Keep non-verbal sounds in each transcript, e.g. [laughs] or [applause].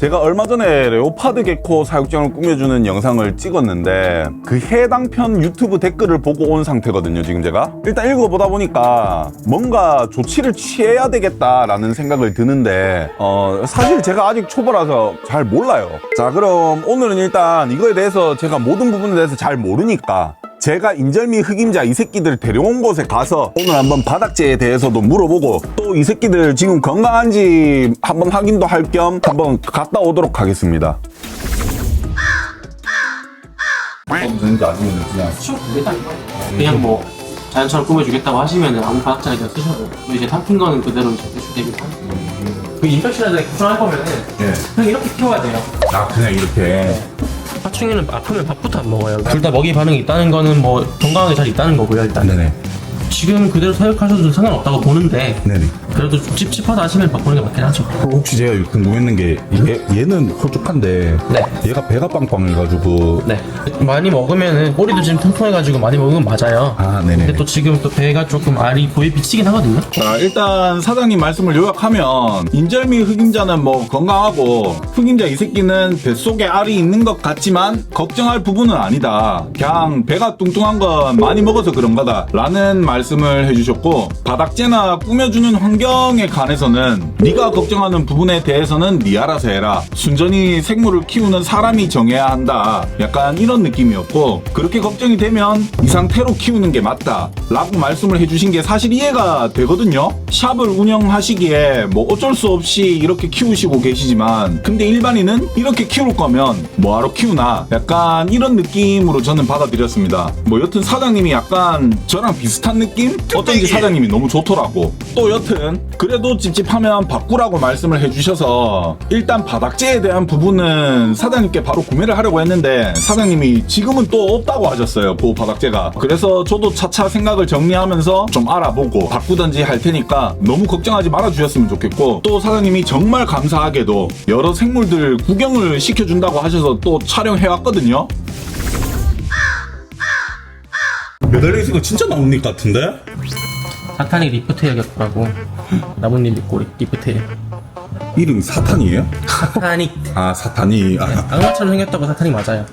제가 얼마 전에 레오파드 개코 사육장을 꾸며주는 영상을 찍었는데 그 해당 편 유튜브 댓글을 보고 온 상태거든요 지금 제가. 일단 읽어보다 보니까 뭔가 조치를 취해야 되겠다라는 생각을 드는데 어 사실 제가 아직 초보라서 잘 몰라요. 자 그럼 오늘은 일단 이거에 대해서 제가 모든 부분에 대해서 잘 모르니까 제가 인절미 흑임자 이 새끼들 데려온 곳에 가서 오늘 한번 바닥재에 대해서도 물어보고 또 이 새끼들 지금 건강한지 한번 확인도 할 겸 한번 갔다 오도록 하겠습니다. 되는지 아니면 그냥 수업 되겠다니까. 그냥 뭐 자연처럼 꾸며주겠다고 하시면 아무 바닥자리 그냥 쓰셔도 또 이제 삼킨 거는 그대로 이제 배출되기도 하고 그 인펙션에 구성할 거면은 예. 그냥 이렇게 키워야 돼요. 아 그냥 이렇게 파충류는 아프면 밥부터 안 먹어요. 둘 다 먹이 반응이 있다는 거는 뭐 건강하게 잘 있다는 거고요 일단. 네네 지금 그대로 사육하셔도 상관없다고 보는데 네네. 그래도 좀 찝찝하다 하시면 바꾸는 게 맞긴 하죠. 혹시 제가 궁금했는 게 얘, 얘는 호쭉한데 네. 얘가 배가 빵빵해가지고 네. 많이 먹으면은 꼬리도 지금 통통해가지고 많이 먹으면 맞아요. 아 네네. 근데 또 지금 또 배가 조금 알이 보이 비치긴 하거든요. 자, 일단 사장님 말씀을 요약하면 인절미 흑임자는 뭐 건강하고 흑임자 이 새끼는 뱃속에 알이 있는 것 같지만 걱정할 부분은 아니다. 그냥 배가 뚱뚱한 건 많이 먹어서 그런 거다. 라는 말 씀을 해주셨고 바닥재나 꾸며주는 환경에 관해서는 네가 걱정하는 부분에 대해서는 네 알아서 해라. 순전히 생물을 키우는 사람이 정해야 한다. 약간 이런 느낌이었고 그렇게 걱정이 되면 이 상태로 키우는 게 맞다. 라고 말씀을 해주신 게 사실 이해가 되거든요. 샵을 운영하시기에 뭐 어쩔 수 없이 이렇게 키우시고 계시지만 근데 일반인은 이렇게 키울 거면 뭐하러 키우나 약간 이런 느낌으로 저는 받아들였습니다. 뭐 여튼 사장님이 약간 저랑 비슷한 느낌? 어쩐지 사장님이 너무 좋더라고. 또 여튼 그래도 찝찝하면 바꾸라고 말씀을 해주셔서 일단 바닥재에 대한 부분은 사장님께 바로 구매를 하려고 했는데 사장님이 지금은 또 없다고 하셨어요. 그 바닥재가. 그래서 저도 차차 생각을 정리하면서 좀 알아보고 바꾸던지 할 테니까 너무 걱정하지 말아 주셨으면 좋겠고 또 사장님이 정말 감사하게도 여러 생물들 구경을 시켜준다고 하셔서 또 촬영해 왔거든요. 매달려 있으니까 진짜 나뭇잎 같은데? 사탄이 리프테일 격구라고 나뭇잎 리꼬리 리프테일 이름이 사탄이에요? 사탄이 아 사탄이 아, 악마처럼 생겼다고 사탄이 맞아요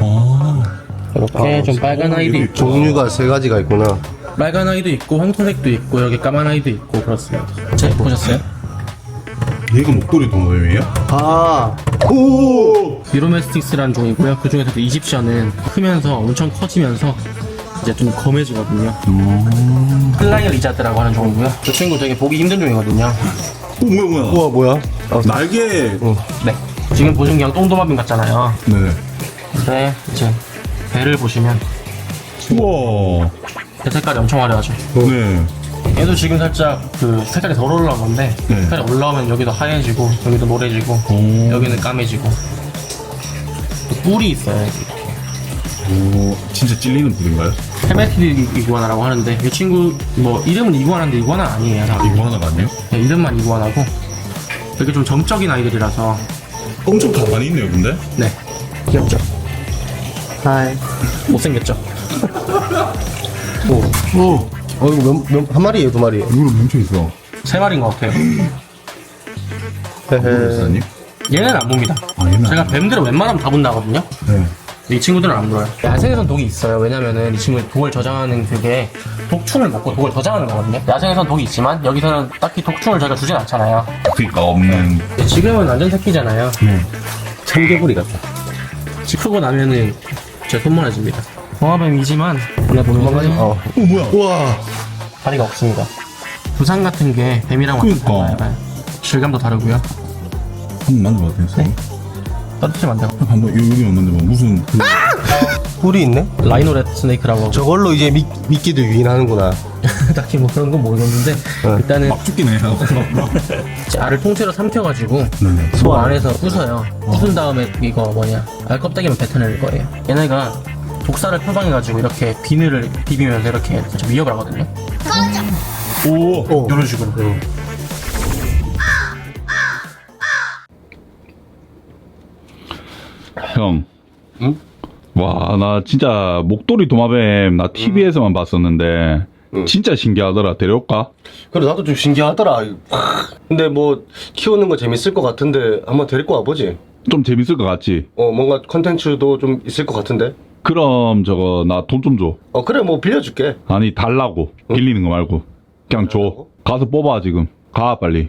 아. 이렇게 좀 빨간 아이도 있고 종류가 세 가지가 있구나. 빨간 아이도 있고 황토색도 있고 여기 까만 아이도 있고 그렇습니다 제 보셨어요? 얘가 목도리 동호회예요? 아, 오! 비로메스틱스라는 종이고요 그 중에서도 이집션은 크면서 엄청 커지면서 이제 좀 검해지거든요. 플라이어 리자드라고 하는 종이고요. 그 친구 되게 보기 힘든 종이거든요. 오 뭐야 뭐야? 우와, 뭐야? 어, 날개. 네. 지금 보시면 그냥 똥도마뱀 같잖아요. 네. 근데 이제 배를 보시면 우와. 배 색깔이 엄청 화려하죠. 네. 얘도 지금 살짝 그 색깔이 덜 올라온 건데 네. 색깔이 올라오면 여기도 하얘지고 여기도 노래지고 오. 여기는 까매지고. 또 뿔이 있어요 오 진짜 찔리는 불인가요? 헤메티드 이구아나라고 하는데 이 친구 뭐 이름은 이구아나인데 이구아나 아니에요 다. 이거 하나가 아니에요? 네, 이름만 이구아나고 되게 좀 정적인 아이들이라서 엄청 가만히 있네요 근데 네 귀엽죠 하이. 못생겼죠 오. 오. 어, 이거 몇, 몇, 한 마리에요, 두 마리에요? 이거 뭉쳐있어 세 마리인 것 같아요 헤헤. 목사님? 얘는 안 봅니다 아 얘는 제가 뱀들은 웬만하면 다 본다거든요 네 이 친구들은 안 물어요. 야생에선 독이 있어요. 왜냐면은 이 친구들 독을 저장하는 그게 독충을 먹고 독을 저장하는 거거든요. 야생에선 독이 있지만 여기서는 딱히 독충을 저희가 주진 않잖아요. 그니까 없는 지금은 완전 새끼잖아요. 네. 참개구리 같다. 크고 나면은 제 손모해집니다. 동화뱀이지만 보내보면 어. 오 뭐야 우와. 다리가 없습니다. 부상 같은 게 뱀이랑 완전 그러니까. 달라요. 질감도 다르고요. 한번 만져봐도 되겠어요? 떨 어뜨리면 안 돼요. 한번 여기만 만져봐 무슨 그... 뿔이 있네? 라이노렛 스네이크라고 하고 저걸로 이제 미, 미끼들 유인하는구나. [laughs] 딱히 뭐 그런 건 모르겠는데 일단은 막 죽긴 해요 [laughs] 알을 통째로 삼켜가지고 네네 소 안에서 부숴요. 부순 다음에 이거 뭐냐 알 껍데기만 뱉어낼 거예요. 얘네가 독사를 표방해가지고 이렇게 비늘을 비비면서 이렇게 좀 위협을 하거든요. 오 오. 이런 식으로. 형. 응? 와, 나 진짜 목도리 도마뱀 나 TV에서만 봤었는데 응. 진짜 신기하더라. 데려올까? 그래 나도 좀 신기하더라. 근데 뭐 키우는 거 재밌을 것 같은데 한번 데리고 와보지. 좀 재밌을 것 같지? 어 뭔가 컨텐츠도 좀 있을 것 같은데. 그럼 저거 나 돈 좀 줘. 어 그래 뭐 빌려줄게. 아니 달라고. 빌리는 거 말고. 그냥 줘. 가서 뽑아 지금. 가 빨리.